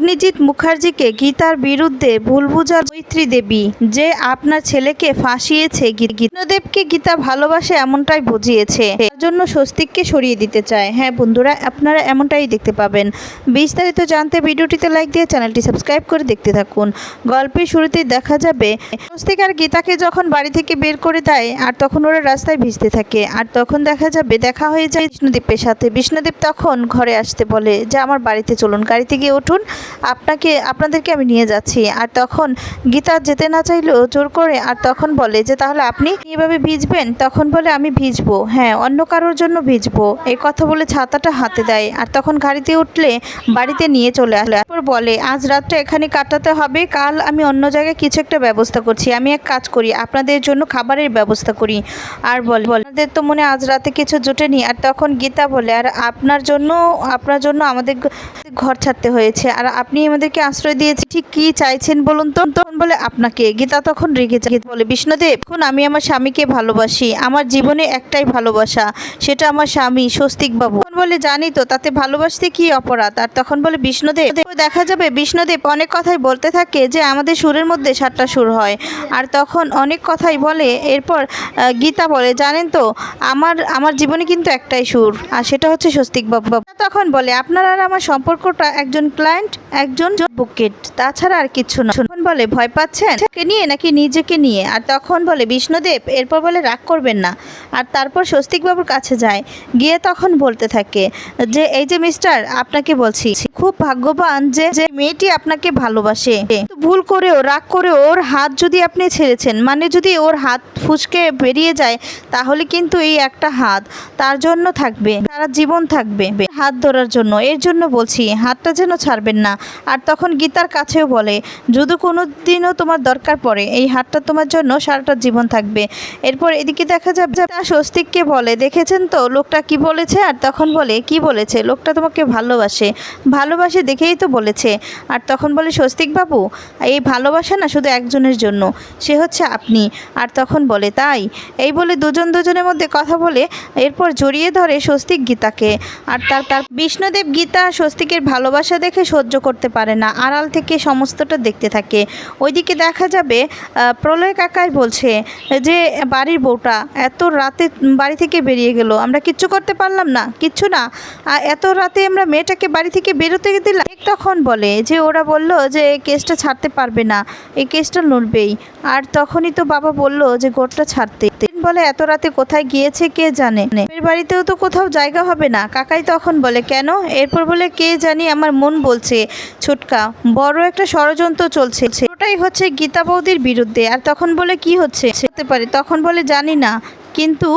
অগ্নিজিৎ মুখার্জিকে গীতার বিরুদ্ধে ভুল বুঝার মৈত্রী দেবী, যে আপনার ছেলেকে ফাঁসিয়েছে কৃষ্ণদেবকে গীতা ভালোবাসে এমনটাই বুঝিয়েছে। তার জন্য স্বস্তিককে সরিয়ে দিতে চায়। হ্যাঁ বন্ধুরা, আপনারা এমনটাই দেখতে পাবেন। বিস্তারিত জানতে ভিডিওটিতে লাইক দিয়ে চ্যানেলটি সাবস্ক্রাইব করে দেখতে থাকুন। গল্পের শুরুতেই দেখা যাবে স্বস্তিক আর গীতাকে যখন বাড়ি থেকে বের করে দেয়, আর তখন ওরা রাস্তায় ভিজতে থাকে। আর তখন দেখা যাবে, দেখা হয়ে যায় বিষ্ণুদীপের সাথে। বিষ্ণুদেব তখন ঘরে আসতে বলে, যে আমার বাড়িতে চলুন, গাড়িতে গিয়ে উঠুন। আপনাকে, আপনাদেরকে আমি নিয়ে যাচ্ছি। আর তখন গীতা যেতে না চাইলেও জোর করে, আর তখন বলে যে, তাহলে আপনি এভাবে ভিজবেন? তখন বলে, আমি ভিজবো। হ্যাঁ অন্য কারোর জন্য ভিজবো। এই কথা বলে ছাতাটা হাতে দেয়। আর তখন গাড়িতে উঠলে বাড়িতে নিয়ে চলে আসলে তারপর বলে, আজ রাতটা এখানে কাটাতে হবে। কাল আমি অন্য জায়গায় কিছু একটা ব্যবস্থা করছি। আমি এক কাজ করি, আপনাদের জন্য খাবারের ব্যবস্থা করি। আর বলে আপনাদের তো মনে আজ রাতে কিছু জোটেনি আর তখন গীতা বলে, আর আপনার জন্য আপনার জন্য আমাদের ঘর ছাড়তে হয়েছে। আর আপনি আমাদেরকে আশ্রয় দিয়েছে ঠিক কি চাইছেন বলুন তো? তখন বলে, আপনাকে। গীতা তখন রেগে বলে, বিষ্ণুদেব এখন আমি আমার স্বামীকে ভালোবাসি। আমার জীবনে একটাই ভালোবাসা, সেটা আমার স্বামী স্বস্তিক বাবু বলে জানি তো, তাতে ভালোবাসতে কি অপরাধ? আর তখন বলে বিষ্ণুদেব। দেখা যাবে বিষ্ণুদেব অনেক কথাই বলতে থাকে যে আমাদের সুরের মধ্যে সাতটা সুর হয়। আর তখন অনেক কথাই বলে, এরপর গীতা বলে, জানেন তো, আমার আমার জীবনে কিন্তু একটাই সুর, আর সেটা হচ্ছে স্বস্তিক বাবু তখন বলে, আপনার আর আমার সম্পর্কটা একজন ক্লায়েন্ট, একজন বুকেট তাছাড়া আর কিছু না। তখন বলে, ভয় পাচ্ছেন? কে নিয়ে নাকি নিজেকে নিয়ে? আর তখন বলে, বিষ্ণুদেব, এরপর বলে, রাগ করবেন না। আর তারপর স্বস্তিক বাবুর কাছে যায়। গিয়ে তখন বলতে থাকে যে, এই যে মিস্টার আপনাকে বলছি, খুব ভাগ্যবান যে যে মেয়েটি আপনাকে ভালোবাসে। ভুল করেও, রাগ করে ওর হাত যদি আপনি ছেড়েছেন মানে যদি ওর হাত ফুসকে বেরিয়ে যায়, তাহলে কিন্তু এই একটা হাত তার জন্য থাকবে, সারা জীবন থাকবে। হাত ধরার জন্য। এর জন্য বলছি, হাতটা যেন ছাড়বেন না। আর তখন গীতার কাছেও বলে, যদি কোনো দিনও তোমার দরকার পড়ে, এই হাতটা তোমার জন্য সারাটা জীবন থাকবে। এরপর এদিকে দেখা যাবে স্বস্তিককে বলে, দেখেছেন তো লোকটা কি বলেছে? আর তখন বলে, কি বলেছে? লোকটা তোমাকে ভালোবাসে। ভালোবাসে দেখেই তো বলেছে। আর তখন বলে, স্বস্তিক বাবু, এই ভালোবাসা না শুধু একজনের জন্য, সে হচ্ছে আপনি। আর তখন বলে, তাই? এই বলে দুজন দুজনের মধ্যে কথা বলে, এরপর জড়িয়ে ধরে স্বস্তিক গীতাকে। আর তার তার বিষ্ণুদেব গীতা স্বস্তিকের ভালোবাসা দেখে সহ্য করতে পারে না, আড়াল থেকে সমস্তটা দেখতে থাকে। ওইদিকে দেখা যাবে প্রলয় কাকাই বলছে যে, বাড়ির বউটা এত রাতে বাড়ি থেকে বেরিয়ে গেল, আমরা কিচ্ছু করতে পারলাম না, কিচ্ছু না? এত রাতে আমরা মেয়েটাকে বাড়ি থেকে বেরোতে দিলাম। এক তখন বলে যে, ওরা বলল যে, এই কেসটা ছাড়তে পারবে না। এই কেসটা লড়বেই। আর তখনই তো বাবা বলল যে, গোটটা ছাড়তে। বলে, এত রাতে কোথায় গিয়েছে কে জানে? এর বাড়িতেও তো কোথাও জায়গা হবে না। কাকাই তখন বলে, কেন? এরপর বলে, কে জানি, আমার মন বলছে। ছুটকা, বড় একটা ষড়যন্ত্র চলছে। ওটাই হচ্ছে গীতা বৌদির বিরুদ্ধে। আর তখন বলে, কি হচ্ছে? পারে। তখন বলে, জানি না। কিন্তু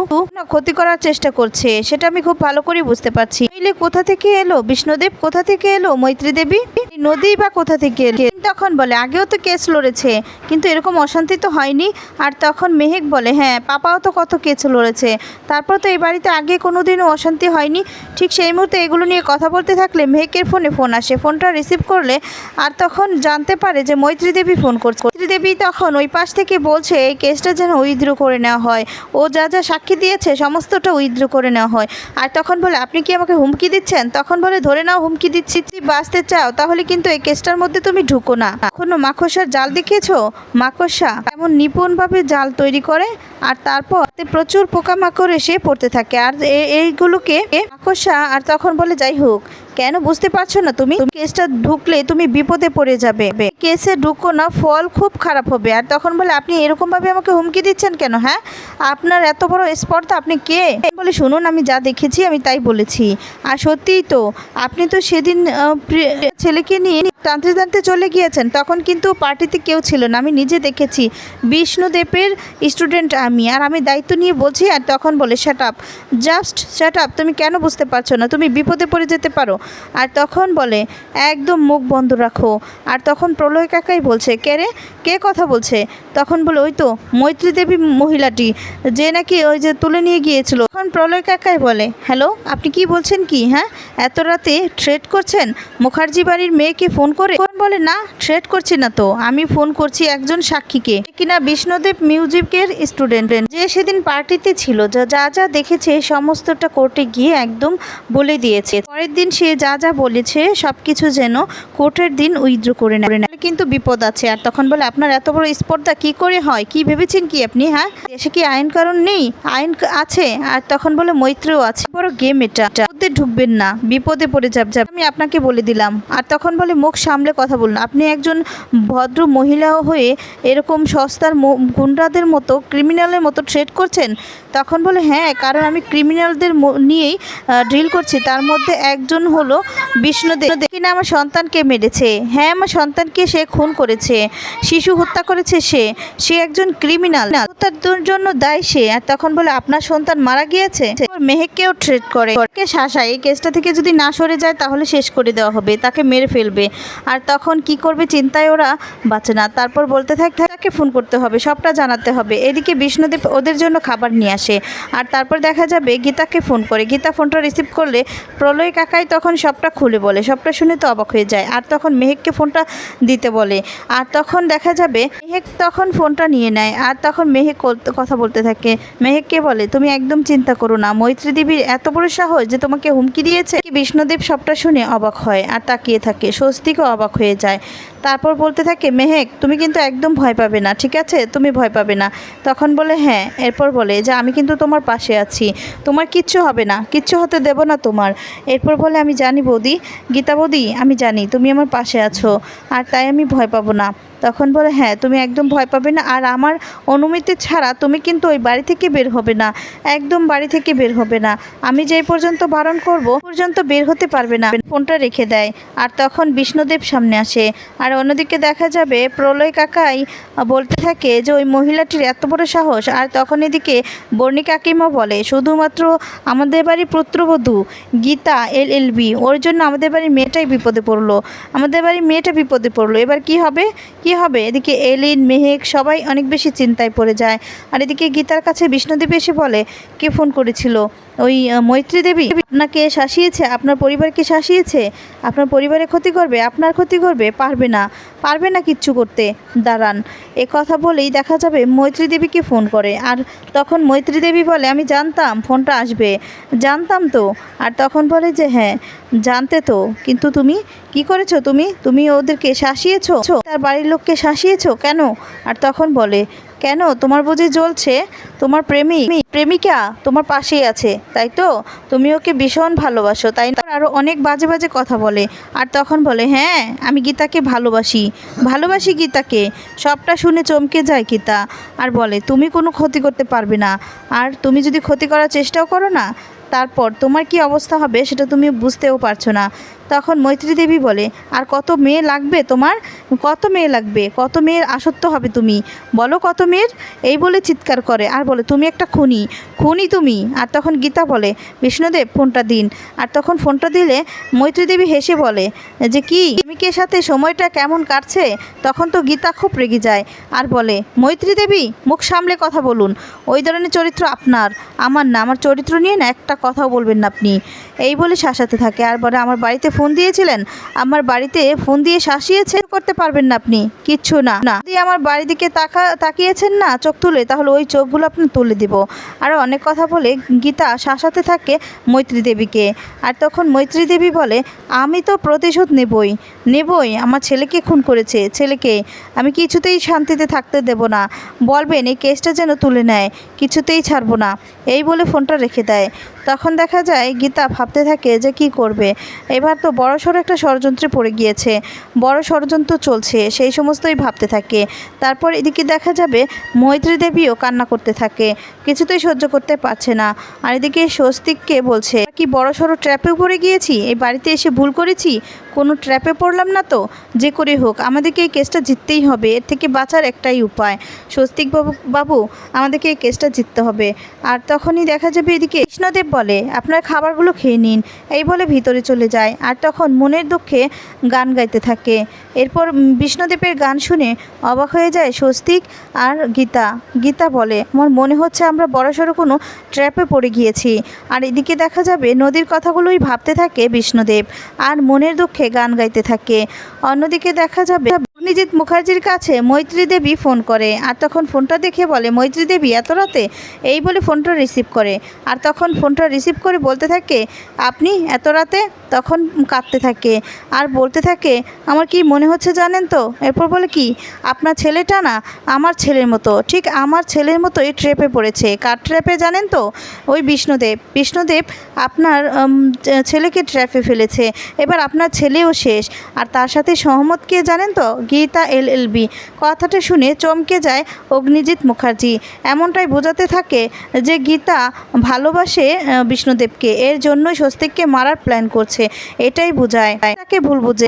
ক্ষতি করার চেষ্টা করছে, সেটা আমি খুব ভালো করে বুঝতে পারছি। নইলে কোথা থেকে এলো? বিষ্ণুদেব কোথা থেকে এলো? মৈত্রী দেবী নদী বা কোথা থেকে এলো? তখন বলে, আগেও তো কেস লড়েছে, কিন্তু এরকম অশান্তি তো হয়নি। আর তখন মেহেক বলে হ্যাঁ পাপাও তো কত কেস লড়েছে। তারপর তো এই বাড়িতে আগে কোনো দিনও অশান্তি হয়নি। ঠিক সেই মুহূর্তে এগুলো নিয়ে কথা বলতে থাকলে মেহেকের ফোনে ফোন আসে। ফোনটা রিসিভ করলে আর তখন জানতে পারে যে মৈত্রী দেবী ফোন করছে। মৈত্রী দেবী তখন ওই পাশ থেকে বলছে, এই কেসটা যেন উইথড্র করে নেওয়া হয়। ও যা যা যা সাক্ষী দিয়েছে, সমস্তটা উইথড্র করে নেওয়া হয়। আর তখন বলে, আপনি কি আমাকে হুমকি দিচ্ছেন? তখন বলে, ধরে নাও হুমকি দিচ্ছি বাঁচতে চাও, তাহলে কিন্তু এই কেসটার মধ্যে তুমি ঢুকো না। এখনও মাকড়সার জাল দেখিয়েছো? মাকড়সা এমন নিপুণভাবে জাল তৈরি করে, আর তারপর প্রচুর পোকামাকড় এসে পড়তে থাকে। আর এইগুলোকে মাকড়সা, আর তখন বলে, যাই হোক কেন বুঝতে পারছ না তুমি? কেসটা ঢুকলে তুমি বিপদে পড়ে যাবে। কেসে ঢুকো না, ফল খুব খারাপ হবে। আর তখন বলে, আপনি এরকম ভাবে আমাকে হুমকি দিচ্ছেন কেন হ্যাঁ? আপনার এত বড় স্পর্ধা, আপনি কে? বলে, শুনুন, আমি যা দেখেছি, আমি তাই বলেছি। আর সত্যিই তো, আপনি তো সেদিন ছেলেকে নিয়ে টানতে টানতে চলে গিয়েছেন। তখন কিন্তু পার্টিতে কেউ ছিল না। আমি নিজে দেখেছি বিষ্ণুদেবের স্টুডেন্ট আমি। আর আমি দায়িত্ব নিয়ে বলছি, আর তখন বলে shut up just shut up তুমি কেন বুঝতে পারছ না? তুমি বিপদে পড়ে যেতে পারো। আর তখন বলে, একদম মুখ বন্ধ রাখো। আর তখন প্রলয় কাকাই বলছে, কে রে? কে কথা বলছে? তখন বলে, ওই তো মৈত্রী দেবী মহিলাটি, যে নাকি ওই যে তুলে নিয়ে গিয়েছিল। তখন প্রলয় কাকাই বলে, হ্যালো, আপনি কি বলছেন কি হ্যাঁ? এত রাতে ট্রেড করছেন? মুখার্জি বাড়ির মেয়েকে ফোন করে? বলে, না ট্রেড করছি না তো, আমি ফোন করছি একজন সাক্ষীকে কিনা বিষ্ণুদেব মিউজিকের স্টুডেন্ট যে সেদিন পার্টিতে ছিল, যা যা দেখেছে সমস্তটা কোর্টে গিয়ে একদম বলে দিয়েছে। পরের দিন সে যা যা বলেছে সবকিছু যেন কোর্টের দিন উইথড্র করে নেবে না কিন্তু বিপদ আছে। আর তখন বলে, আপনার এত বড় স্পর্ধা কি করে হয়? কি ভেবেছেন কি আপনি হ্যাঁ? দেশে কি আইন কারণ নেই? আইন আছে? আর তখন বলে, মৈত্রীও আছে। বড় গেম এটা। মধ্যে ঢুকবেন না। বিপদে পড়ে যাব যাব। আমি আপনাকে বলে দিলাম। আর তখন বলে, মুখ সামলে কথা বলুন। আপনি একজন ভদ্র মহিলা হয়ে এরকম সস্তার গুন্ডাদের মতো ক্রিমিনালের মতো ট্রেড করছেন? তখন বলে হ্যাঁ কারণ আমি ক্রিমিনালদের নিয়েই ড্রিল করছি। তার মধ্যে একজন হলো বিষ্ণুদেব। কিনা আমার সন্তানকে মেরেছে। হ্যাঁ আমার সন্তানকে সে খুন করেছে, শিশু হত্যা করেছে সে সে একজন ক্রিমিনাল হত্যার জন্য দায়ী সে, আর তখন বলে আপনার সন্তান মারা গিয়েছে। মেহেককেও ট্রেড করে। কে শাসায়, এই কেসটা থেকে যদি না সরে যায় তাহলে শেষ করে দেওয়া হবে, তাকে মেরে ফেলবে। আর তখন কি করবে চিন্তায় ওরা বাঁচে না। তারপর বলতে থাকে তাকে ফোন করতে হবে, সবটা জানাতে হবে। এদিকে বিষ্ণুদেব ওদের জন্য খাবার নিয়ে আসে। আর তারপর দেখা যাবে গীতাকে ফোন করে। গীতা ফোনটা রিসিভ করলে প্রলয় কাকাই তখন সবটা খুলে বলে। সবটা শুনে তো অবাক হয়ে যায়। আর তখন মেহেককে ফোনটা দিতে বলে। আর তখন দেখা যাবে মেহেক তখন ফোনটা নিয়ে নেয়। আর তখন মেহেক কথা বলতে থাকে। মেহেককে বলে, তুমি একদম চিন্তা করো না। মৈত্রী দেবীর এত বড় সাহস যে তোমাকে হুমকি দিয়েছে? বিষ্ণুদেব সবটা শুনে অবাক হয় আর তাকিয়ে থাকে। স্বস্তিকও অবাক হয়ে যায়। তারপর বলতে থাকে, মেহেক, তুমি কিন্তু একদম ভয় পাবে না, ঠিক আছে? তুমি ভয় পাবে না। তখন বলে হ্যাঁ। এরপর বলে যে, আমি কিন্তু তোমার পাশে আছি। তোমার কিচ্ছু হবে না। কিচ্ছু হতে দেব না তোমার। এরপর বলে, আমি জানি বৌদি। গীতা বৌদি, আমি জানি তুমি আমার পাশে আছো। আর তাই আমি ভয় পাবো না। তখন বলে হ্যাঁ তুমি একদম ভয় পাবে না। আর আমার অনুমতি ছাড়া তুমি কিন্তু ওই বাড়ি থেকে বের হবে না। একদম বাড়ি থেকে বের হবে না। আমি যেই পর্যন্ত বারণ করব পর্যন্ত বের হতে পারবে না। ফোনটা রেখে দেয়। আর তখন বিষ্ণুদেব সামনে আসে। আর অন্যদিকে দেখা যাবে, প্রলয় কাকাই বলতে থাকে যে, ওই মহিলাটির এত বড় সাহস। আর তখন এদিকে বর্ণি কাকিমা বলে, শুধুমাত্র আমাদের বাড়ির পুত্রবধূ, গীতা, এল এল বি, ওর জন্য আমাদের বাড়ির মেয়েটাই বিপদে পড়ল। আমাদের বাড়ির মেয়েটা বিপদে পড়ল। এবার কি হবে? কি হবে? এদিকে এলিন, মেহেক সবাই অনেক বেশি চিন্তায় পড়ে যায়। আর এদিকে গীতার কাছে বিষ্ণুদেব এসে বলে, কে ফোন করেছিল? ওই মৈত্রী দেবী আপনাকে শাসিয়েছে, আপনার পরিবারকে শাসিয়েছে, আপনার পরিবারে ক্ষতি করবে, আপনার ক্ষতি করবে, পারবে না পারবে না কিচ্ছু করতে, দাঁড়ান। এ কথা বলেই দেখা যাবে মৈত্রী দেবীকে ফোন করে। আর তখন মৈত্রী দেবী বলে, আমি জানতাম ফোনটা আসবে, জানতাম তো। আর তখন বলে যে হ্যাঁ জানতে তো, কিন্তু তুমি কি করেছ তুমি? তুমি ওদেরকে শাসিয়েছো? তার বাড়ির লোককে শাসিয়েছো কেন? আর তখন বলে কেন? তোমার বুঝি জ্বলছে? তোমার প্রেমিক প্রেমিকা তোমার পাশেই আছে, তাই তো? তুমি ওকে ভীষণ ভালোবাসো, তাই আরও অনেক বাজে বাজে কথা বলে, আর তখন বলে হ্যাঁ আমি গীতাকে ভালোবাসি। ভালোবাসি গীতাকে? সবটা শুনে চমকে যায় গীতা। আর বলে, তুমি কোনো ক্ষতি করতে পারবে না। আর তুমি যদি ক্ষতি করার চেষ্টাও করো না, তারপর তোমার কি অবস্থা হবে সেটা তুমি বুঝতেও পারছ না। তখন মৈত্রী দেবী বলে, আর কত মেয়ে লাগবে তোমার? কত মেয়ে লাগবে? কত মেয়ের আসক্ত হবে তুমি? বলো কত মেয়ের? এই বলে চিৎকার করে। আর বলে, তুমি একটা খুনি। খুনি তুমি? আর তখন গীতা বলে, বিষ্ণুদেব, ফোনটা দিন। আর তখন ফোনটা দিলে মৈত্রী দেবী হেসে বলে, যে কি? প্রেমিকের সাথে সময়টা কেমন কাটছে? তখন তো গীতা খুব রেগে যায়। আর বলে মৈত্রী দেবী মুখ সামলে কথা বলুন। ওই ধরনের চরিত্র আপনার। আমার না, আমার চরিত্র নিয়ে না একটা কথাও বলবেন না আপনি। এই বলে শাসাতে থাকে। আর বলে, আমার বাড়িতে ফোন দিয়েছিলেন? আমার বাড়িতে ফোন দিয়ে শাসিয়েছে করতে পারবেন না আপনি। কিচ্ছু না। না। যদি আমার বাড়ির দিকে তাকা, তাকিয়েছেন না চোখ তুলে, তাহলে ওই চোখগুলো আপনি তুলে দিব। আর অনেক কথা বলে গীতা শাসাতে থাকে মৈত্রী দেবীকে। আর তখন মৈত্রী দেবী বলে, আমি তো প্রতিশোধ নেবই। নেবই। আমার ছেলেকে খুন করেছে। ছেলেকে আমি কিছুতেই শান্তিতে থাকতে দেব না। বলবেন, এই কেসটা যেন তুলে নেয়। কিছুতেই ছাড়বো না। এই বলে ফোনটা রেখে দেয়। তখন দেখা যায় গীতা ভাবতে থাকে যে কি করবে? এবার তো বড় সড়ো একটা ষড়যন্ত্রে পড়ে গিয়েছে। বড় ষড়যন্ত্র চলছে, সেই সমস্তই ভাবতে থাকে। তারপর এদিকে দেখা যাবে মৈত্রী দেবীও কান্না করতে থাকে। কিছুতেই সহ্য করতে পারছে না। আর এদিকে স্বস্তিককে বলছে কি বড় সড়ো ট্র্যাপে পড়ে গিয়েছি? এই বাড়িতে এসে ভুল করেছি? কোনো ট্র্যাপে পড়লাম না তো? যে করে হোক, আমাদেরকে এই কেসটা জিততেই হবে। এর থেকে বাঁচার একটাই উপায়। স্বস্তিক বাবু বাবু, আমাদেরকে এই কেসটা জিততে হবে। আর তখনই দেখা যাবে এদিকে কৃষ্ণদেব বলে, আপনার খাবারগুলো খেয়ে নিন। এই বলে ভিতরে চলে যায়। আর তখন মনের দুঃখে গান গাইতে থাকে। এরপর বিষ্ণুদেবের গান শুনে অবাক হয়ে যায় স্বস্তিক আর গীতা। গীতা বলে, আমার মনে হচ্ছে আমরা বড়সড় কোনো ট্র্যাপে পড়ে গিয়েছি। আর এদিকে দেখা যাবে নদীর কথাগুলোই ভাবতে থাকে বিষ্ণুদেব আর মনের দুঃখে গান গাইতে থাকে। অন্যদিকে দেখা যাবে অগ্নিজিৎ মুখার্জির কাছে মৈত্রী দেবী ফোন করে। আর তখন ফোনটা দেখে বলে, মৈত্রী দেবী, এত রাতে? এই বলে ফোনটা রিসিভ করে। আর তখন ফোনটা রিসিভ করে বলতে থাকে, আপনি এত রাতে? তখন কাঁদতে থাকে। আর বলতে থাকে, আমার কি মনে হচ্ছে জানেন তো? এরপর বলে, কি? আপনার ছেলেটা না আমার ছেলের মতো। ঠিক আমার ছেলের মতোই ট্রেপে পড়েছে। কার ট্র্যাপে জানেন তো? ওই বিষ্ণুদেব। বিষ্ণুদেব আপনার ছেলেকে ট্র্যাপে ফেলেছে। এবার আপনার ছেলেও শেষ। আর তার সাথে সহমত কে জানেন তো? গীতা এল এল বি কথাটা শুনে চমকে যায় অগ্নিজিৎ মুখার্জি। এমনটাই বোঝাতে থাকে যে গীতা ভালোবাসে বিষ্ণুদেবকে। এর জন্যই স্বস্তিককে মারার প্ল্যান করছে। এটাই বোঝায়। তাকে ভুল বুঝে